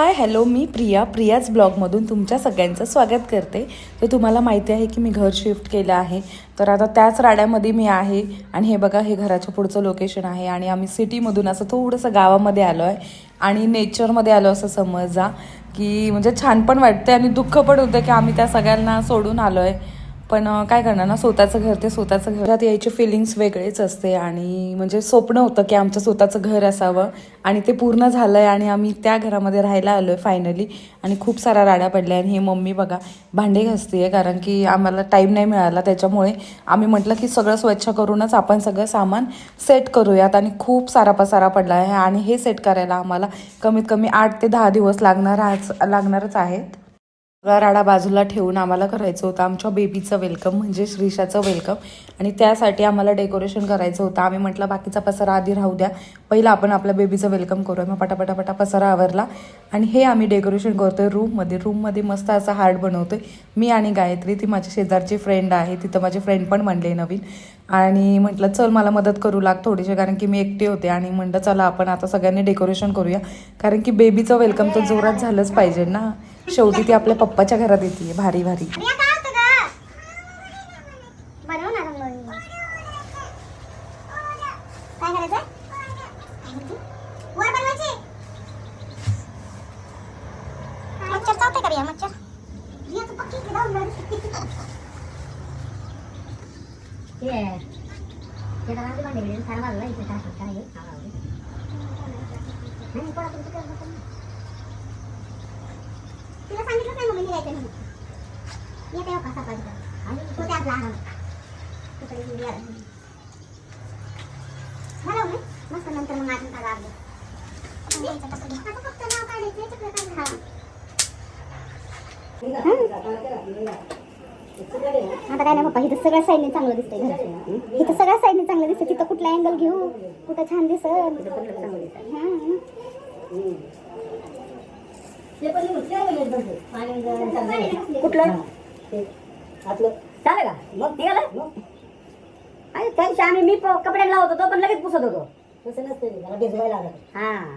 Hi hello मी प्रिया. प्रियाच ब्लॉगमधून तुमच्या सगळ्यांचं स्वागत करते. तर तुम्हाला माहिती आहे की मी घर शिफ्ट केलं आहे. तर आता त्याच राड्यामध्ये मी आहे आणि हे बघा हे घराच्या पुढचं लोकेशन आहे आणि आम्ही सिटीमधून असं थोडंसं गावामध्ये आलो आहे आणि नेचरमध्ये आलो असं समजा की म्हणजे छान पण वाटते आणि दुःख पण होतं की आम्ही त्या सगळ्यांना सोडून आलो आहे पण काय करणार ना स्वतःचं घर ते स्वतःचं घरात यायचे फिलिंग्स वेगळेच असते आणि म्हणजे स्वप्न होतं की आमचं स्वतःचं घर असावं आणि ते पूर्ण झालं आहे आणि आम्ही त्या घरामध्ये राहायला आलो आहे फायनली आणि खूप साऱ्या राड्या पडल्या आणि हे मम्मी बघा भांडे घासते आहे कारण की आम्हाला टाईम नाही मिळाला. त्याच्यामुळे आम्ही म्हटलं की सगळं स्वच्छ करूनच आपण सगळं सामान सेट करूयात आणि खूप सारा पसारा पडला आहे आणि हे सेट करायला आम्हाला कमीत कमी आठ ते दहा दिवस लागणार लागणारच आहेत. राडा बाजूला ठेवून आम्हाला करायचं होतं. आमच्या बेबीचं वेलकम म्हणजे श्रीषाचं वेलकम आणि त्यासाठी आम्हाला डेकोरेशन करायचं होतं. आम्ही म्हटलं बाकीचा पसारा आधी राहू द्या. पहिलं आपण आपल्या बेबीचं वेलकम करूया. मग पटापटापटा पसारा आवरला. आणि हे आम्ही डेकोरेशन करतोय रूममध्ये रूममध्ये मस्त असा हार्ट बनवतोय. मी आणि गायत्री ती माझ्या शेजारची फ्रेंड आहे. तिथं माझी फ्रेंड पण म्हणले नवीन. आणि म्हटलं चल मला मदत करू लाग थोडीशी कारण की मी एकटी होते. आणि म्हटलं चला आपण आता सगळ्यांनी डेकोरेशन करूया. कारण की बेबीचं वेलकम तर जोरात झालंच पाहिजे ना. शेवटी ती आपल्या पप्पाच्या घरात येते भारी भारी. तिला सांगितलं नाही मम्मी निघायचं म्हणून. येते हो कसा पाहिजे आणि तो त्यात लहान तिकडे आहे. झालं हो ना मस्त नंतर मग अजून काय लागलं. आता फक्त नाव काढायचं याच्यातलं काय घाला. आता काय नाही पप्पा इथं सगळ्या साईडने चांगलं दिसतंय घर इथं सगळ्या साईडने चांगलं दिसतं तिथं कुठला अँगल घेऊ? कुठं छान दिसत? कुठलं? चालेल का? मग निघालं आणि त्या दिवशी आम्ही मी कपड्याला लावत होतो पण लगेच पुसत होतो. तसं नसतं ते, त्याला भिजवायला लागत हा.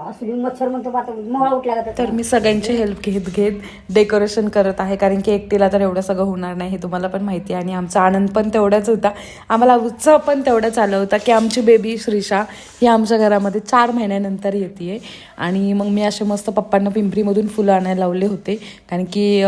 मच्छर म्हणतो मोहळा का तर मी सगळ्यांची हेल्प घेत घेत डेकोरेशन करत आहे कारण की एकटीला तर एवढं सगळं होणार नाही हे तुम्हाला पण माहिती आहे. आणि आमचा आनंद पण तेवढाच होता. आम्हाला उत्साह पण तेवढाच आला होता की आमची बेबी श्रीषा ही आमच्या घरामध्ये चार महिन्यानंतर येते आणि मग मी असे मस्त पप्पांना पिंपरीमधून फुलं आणायला लावले होते. कारण की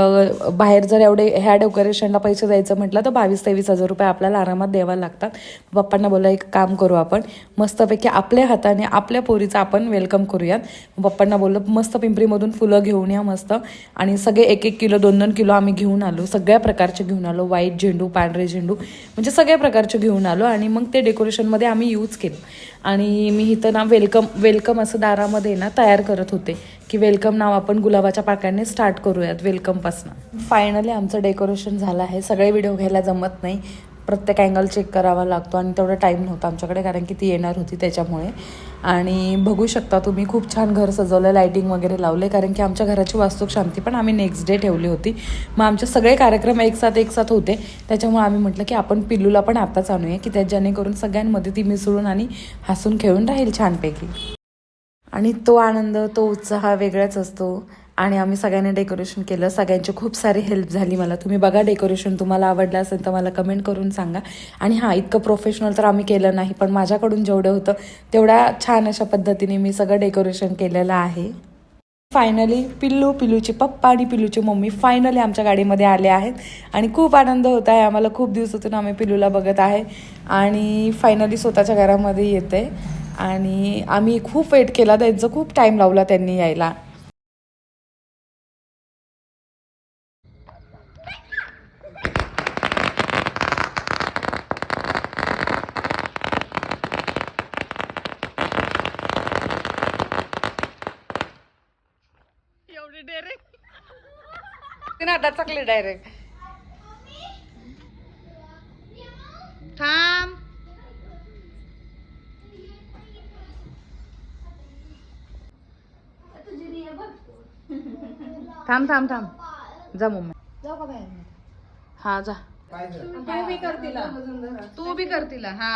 बाहेर जर एवढे ह्या डेकोरेशनला पैसे द्यायचं म्हटलं तर बावीस तेवीस हजार रुपये आपल्याला आरामात द्यावा लागतात. पप्पांना बोला एक काम करू आपण. मस्तपैकी आपल्या हाताने आपल्या पोरीचं आपण वेलकम करू. करूयात. पप्पांना बोललो मस्त पिंपरीमधून फुलं घेऊन या मस्त. आणि सगळे एक एक किलो दोन दोन किलो आम्ही घेऊन आलो. सगळ्या प्रकारचे घेऊन आलो. व्हाईट झेंडू पांढरे झेंडू म्हणजे सगळ्या प्रकारचे घेऊन आलो. आणि मग ते डेकोरेशनमध्ये आम्ही यूज केलं. आणि मी इथं ना वेलकम वेलकम असं दारामध्ये ना तयार करत होते की वेलकम नाव आपण गुलाबाच्या पाकळ्याने स्टार्ट करूयात वेलकमपासनं. फायनली आमचं डेकोरेशन झालं आहे. सगळे व्हिडिओ घ्यायला जमत नाही. प्रत्येक अँगल चेक करावा लागतो आणि तेवढा टाईम नव्हता आमच्याकडे कारण की ती येणार होती त्याच्यामुळे. आणि बघू शकता तुम्ही खूप छान घर सजवलं लायटिंग वगैरे लावले कारण की आमच्या घराची वास्तूक शांती पण आम्ही नेक्स्ट डे ठेवली होती. मग आमचे सगळे कार्यक्रम एक साथ एक साथ होते. त्याच्यामुळे आम्ही म्हटलं की आपण पिल्लूला पण आताच आणूया की त्या जेणेकरून सगळ्यांमध्ये ती मिसळून आणि हसून खेळून राहील छानपैकी. आणि तो आनंद तो उत्साह वेगळाच असतो. आणि आम्ही सगळ्यांनी डेकोरेशन केलं. सगळ्यांची खूप सारी हेल्प झाली मला. तुम्ही बघा डेकोरेशन तुम्हाला आवडलं असेल तर मला कमेंट करून सांगा. आणि हां इतकं प्रोफेशनल तर आम्ही केलं नाही पण माझ्याकडून जेवढं होतं तेवढ्या छान अशा पद्धतीने मी सगळं डेकोरेशन केलेलं आहे. फायनली पिल्लू पिल्लूचे पप्पा आणि पिल्लूची मम्मी फायनली आमच्या गाडीमध्ये आले आहेत. आणि खूप आनंद होत आहे. आम्हाला खूप दिवसातून आम्ही पिल्लूला बघत आहे. आणि फायनली स्वतःच्या घरामध्ये येते. आणि आम्ही खूप वेट केला. त्यांचं खूप टाईम लावला त्यांनी यायला. ना दचकली डायरेक्ट थांब. थांब थांब थांब. जा मम्मी. हा जा. तू बी कर तिला. हा.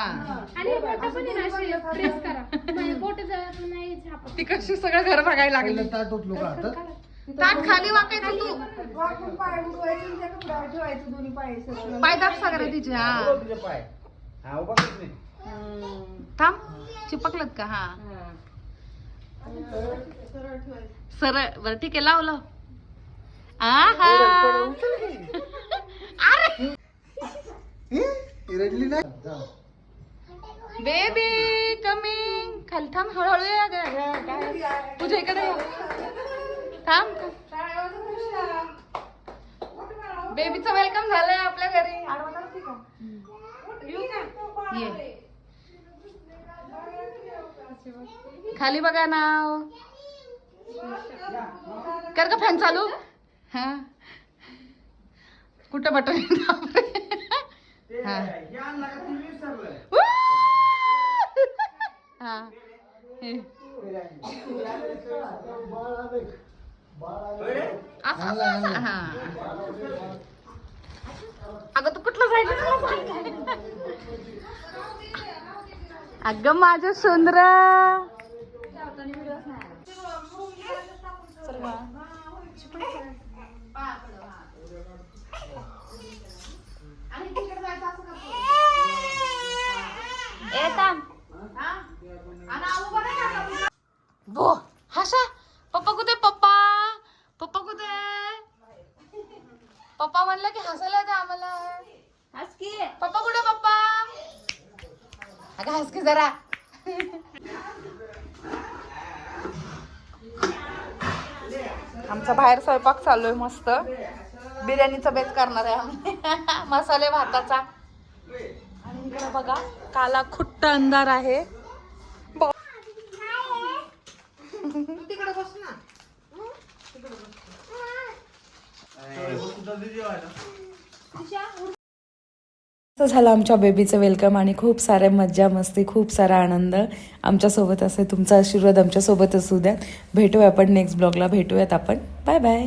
आणि बोटं पण आहे ना अशी प्रेस करा. बोटं जर नाही झापत. ती कशी सगळं घर बघायला लागली. ताट खाली वाकायचं तू. पाय दाब सगळं. तिचे हा. थांब चिपकलत का? हा. सरळ बरं ठीक आहे लाव लाव आहा. अरे. बेबी कमिंग खाली थांब हळूहळू या ग- ग- काय? तुझ्या इकडे या. थांब. बेबीचं वेलकम झालंय आपल्या घरी. आडवा नसते का? येऊ का? ये. खाली बघा नाव. कर का फॅन चालू. हा. कुठं बटन हा. अगं तू कुठलं जायचं? अगं माझं सुंदर बो हसा पप्पा कुठे पप्पा पप्पा कुठे पप्पा म्हणलं की हसायला येतं आम्हाला. पप्पा कुठे पप्पा? अगं हस की जरा. आमचा बाहेर स्वयंपाक चालू आहे मस्त. बिर्याणीचा बेत करणार आहे आम्ही. मसाले भाताचा. आणि इकडे बघा काला खुट्ट अंधार आहे. असं झालं आमच्या बेबीचं वेलकम आणि खूप साऱ्या मज्जा मस्ती खूप सारा आनंद. आमच्यासोबत असे तुमचा आशीर्वाद आमच्यासोबत असू द्या. भेटूया आपण नेक्स्ट ब्लॉगला भेटूयात आपण. Bye bye